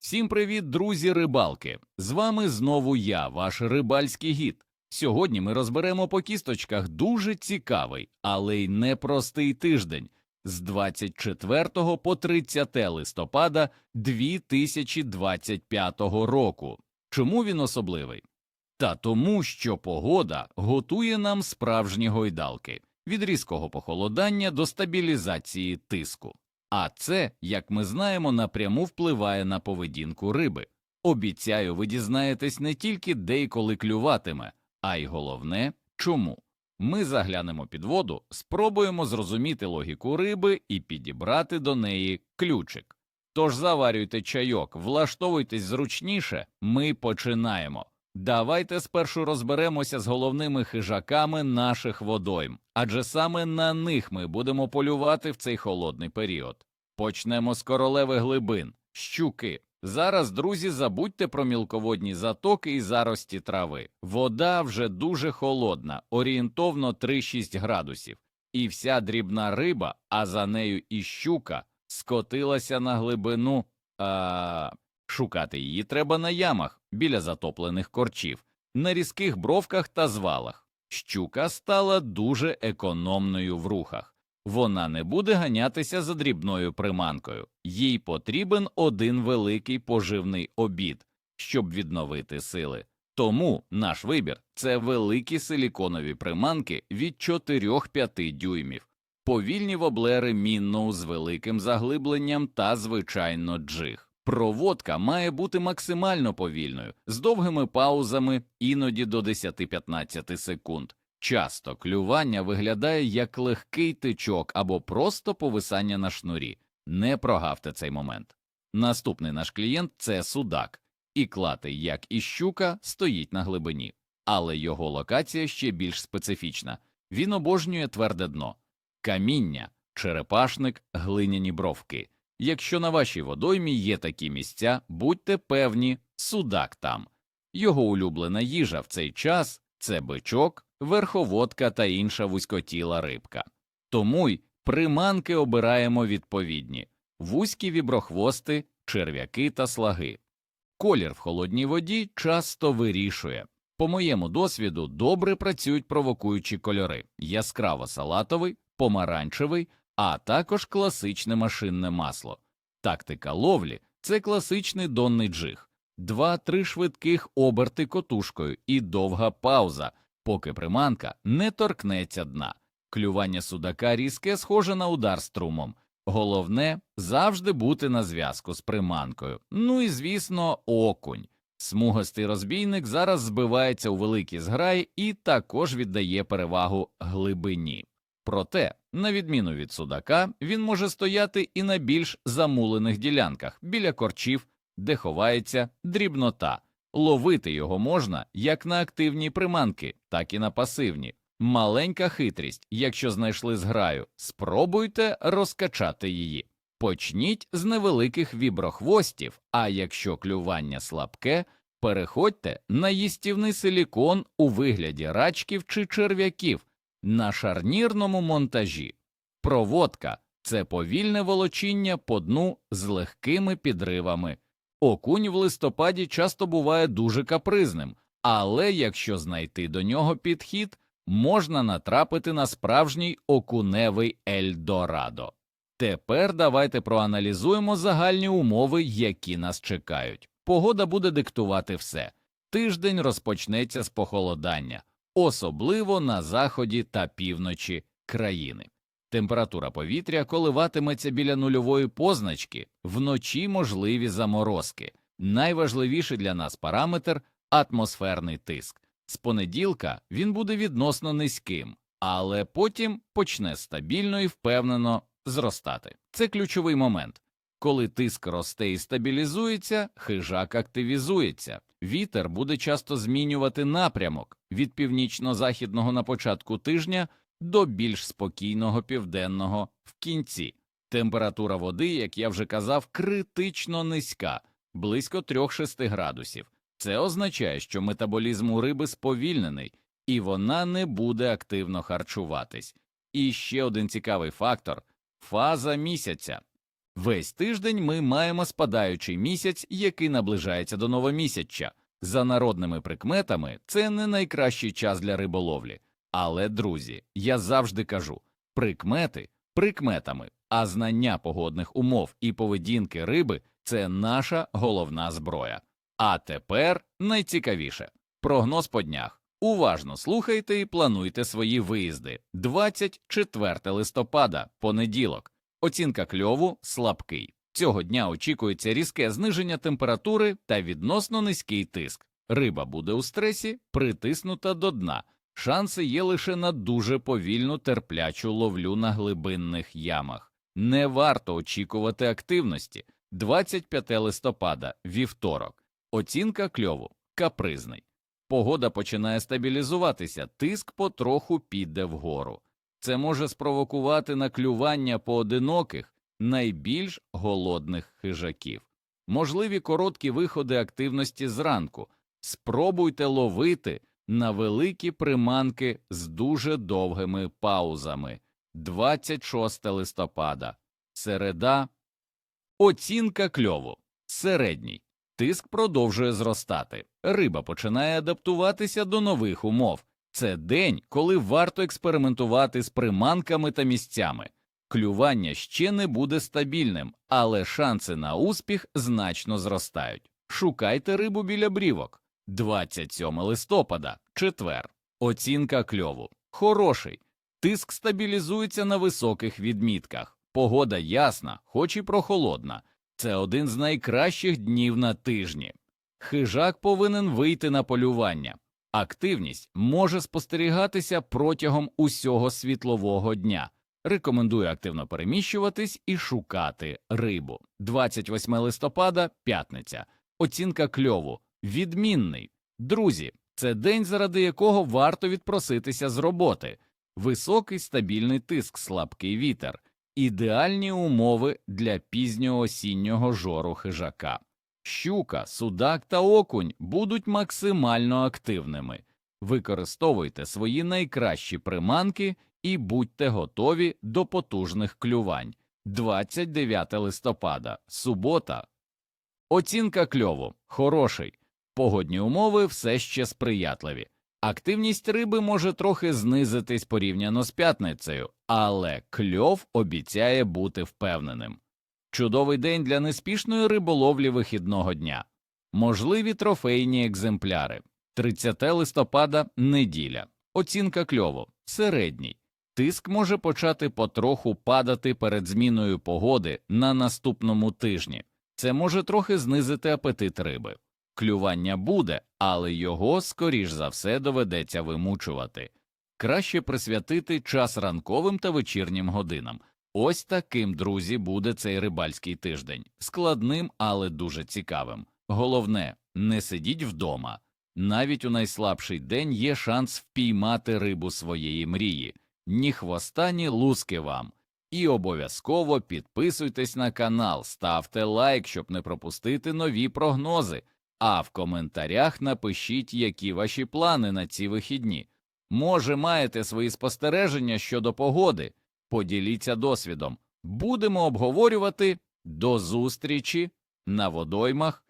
Всім привіт, друзі рибалки! З вами знову я, ваш рибальський гід. Сьогодні ми розберемо по кісточках дуже цікавий, але й непростий тиждень з 24 по 30 листопада 2025 року. Чому він особливий? Та тому, що погода готує нам справжні гойдалки від різкого похолодання до стабілізації тиску. А це, як ми знаємо, напряму впливає на поведінку риби. Обіцяю, ви дізнаєтесь не тільки де і коли клюватиме, а й головне чому. Ми заглянемо під воду, спробуємо зрозуміти логіку риби і підібрати до неї ключик. Тож заварюйте чайок, влаштовуйтесь зручніше, ми починаємо. Давайте спершу розберемося з головними хижаками наших водойм, адже саме на них ми будемо полювати в цей холодний період. Почнемо з королеви глибин, щуки. Зараз, друзі, забудьте про мілководні затоки і зарості трави. Вода вже дуже холодна, орієнтовно 3-6 градусів, і вся дрібна риба, а за нею і щука, скотилася на глибину. А... Шукати її треба на ямах, біля затоплених корчів, на різких бровках та звалах. Щука стала дуже економною в рухах. Вона не буде ганятися за дрібною приманкою, їй потрібен один великий поживний обід, щоб відновити сили. Тому наш вибір це великі силіконові приманки від 4-5 дюймів, повільні воблери мінноу з великим заглибленням та, звичайно, джиг. Проводка має бути максимально повільною, з довгими паузами, іноді до 10-15 секунд. Часто клювання виглядає як легкий тичок або просто повисання на шнурі. Не прогавте цей момент. Наступний наш клієнт це судак, і клатий, як і щука, стоїть на глибині, але його локація ще більш специфічна. Він обожнює тверде дно, каміння, черепашник, глиняні бровки. Якщо на вашій водоймі є такі місця, будьте певні, судак там. Його улюблена їжа в цей час це бичок, верховодка та інша вузькотіла рибка. Тому й приманки обираємо відповідні вузькі віброхвости, черв'яки та слаги. Колір в холодній воді часто вирішує. По моєму досвіду добре працюють провокуючі кольори яскраво салатовий, помаранчевий, а також класичне машинне масло. Тактика ловлі це класичний донний джиг, два-три швидких оберти котушкою і довга пауза, поки приманка не торкнеться дна. Клювання судака різке схоже на удар струмом. Головне завжди бути на зв'язку з приманкою. Ну і звісно, окунь. Смугастий розбійник зараз збивається у великі зграї і також віддає перевагу глибині. Проте, на відміну від судака, він може стояти і на більш замулених ділянках біля корчів, де ховається дрібнота. Ловити його можна як на активні приманки, так і на пасивні. Маленька хитрість, якщо знайшли зграю, спробуйте розкачати її. Почніть з невеликих віброхвостів, а якщо клювання слабке, переходьте на їстівний силікон у вигляді рачків чи черв'яків на шарнірному монтажі. Проводка це повільне волочіння по дну з легкими підривами. Окунь в листопаді часто буває дуже капризним, але якщо знайти до нього підхід, можна натрапити на справжній окуневий Ельдорадо. Тепер давайте проаналізуємо загальні умови, які нас чекають. Погода буде диктувати все. Тиждень розпочнеться з похолодання, особливо на заході та півночі країни. Температура повітря коливатиметься біля нульової позначки, вночі можливі заморозки. Найважливіший для нас параметр атмосферний тиск. З понеділка він буде відносно низьким, але потім почне стабільно і впевнено зростати. Це ключовий момент. Коли тиск росте і стабілізується, хижак активізується. Вітер буде часто змінювати напрямок від північно-західного на початку тижня до більш спокійного південного в кінці. Температура води, як я вже казав, критично низька, близько 3-6 градусів. Це означає, що метаболізм у риби сповільнений, і вона не буде активно харчуватись. І ще один цікавий фактор фаза місяця. Весь тиждень ми маємо спадаючий місяць, який наближається до новомісяча. За народними прикметами, це не найкращий час для риболовлі. Але, друзі, я завжди кажу прикмети прикметами, а знання погодних умов і поведінки риби це наша головна зброя. А тепер найцікавіше прогноз по днях. Уважно слухайте і плануйте свої виїзди. 24 листопада, понеділок. Оцінка кльову слабкий. Цього дня очікується різке зниження температури та відносно низький тиск. Риба буде у стресі, притиснута до дна. Шанси є лише на дуже повільну терплячу ловлю на глибинних ямах. Не варто очікувати активності. 25 листопада, вівторок. Оцінка кльову капризний. Погода починає стабілізуватися, тиск потроху піде вгору. Це може спровокувати наклювання поодиноких, найбільш голодних хижаків. Можливі короткі виходи активності зранку. Спробуйте ловити на великі приманки з дуже довгими паузами. 26 листопада. Середа. Оцінка кльову. Середній. Тиск продовжує зростати. Риба починає адаптуватися до нових умов. Це день, коли варто експериментувати з приманками та місцями. Клювання ще не буде стабільним, але шанси на успіх значно зростають. Шукайте рибу біля брівок. 27 листопада, четвер. Оцінка кльову. Хороший. Тиск стабілізується на високих відмітках. Погода ясна, хоч і прохолодна. Це один з найкращих днів на тижні. Хижак повинен вийти на полювання. Активність може спостерігатися протягом усього світлового дня. Рекомендую активно переміщуватись і шукати рибу. 28 листопада, п'ятниця. Оцінка кльову. Відмінний. Друзі, це день, заради якого варто відпроситися з роботи. Високий стабільний тиск, слабкий вітер, ідеальні умови для пізнього осіннього жору хижака. Щука, судак та окунь будуть максимально активними. Використовуйте свої найкращі приманки і будьте готові до потужних клювань. 29 листопада, субота. Оцінка кльову хороший. Погодні умови все ще сприятливі. Активність риби може трохи знизитись порівняно з п'ятницею, але кльов обіцяє бути впевненим. Чудовий день для неспішної риболовлі вихідного дня. Можливі трофейні екземпляри. 30 листопада неділя. Оцінка кльову середній. Тиск може почати потроху падати перед зміною погоди на наступному тижні. Це може трохи знизити апетит риби. Клювання буде, але його, скоріш за все, доведеться вимучувати. Краще присвятити час ранковим та вечірнім годинам. Ось таким, друзі, буде цей рибальський тиждень. Складним, але дуже цікавим. Головне, не сидіть вдома. Навіть у найслабший день є шанс впіймати рибу своєї мрії. Ні хвоста, ні луски вам. І обов'язково підписуйтесь на канал, ставте лайк, щоб не пропустити нові прогнози. А в коментарях напишіть, які ваші плани на ці вихідні. Може, маєте свої спостереження щодо погоди. Поділіться досвідом. Будемо обговорювати. До зустрічі на водоймах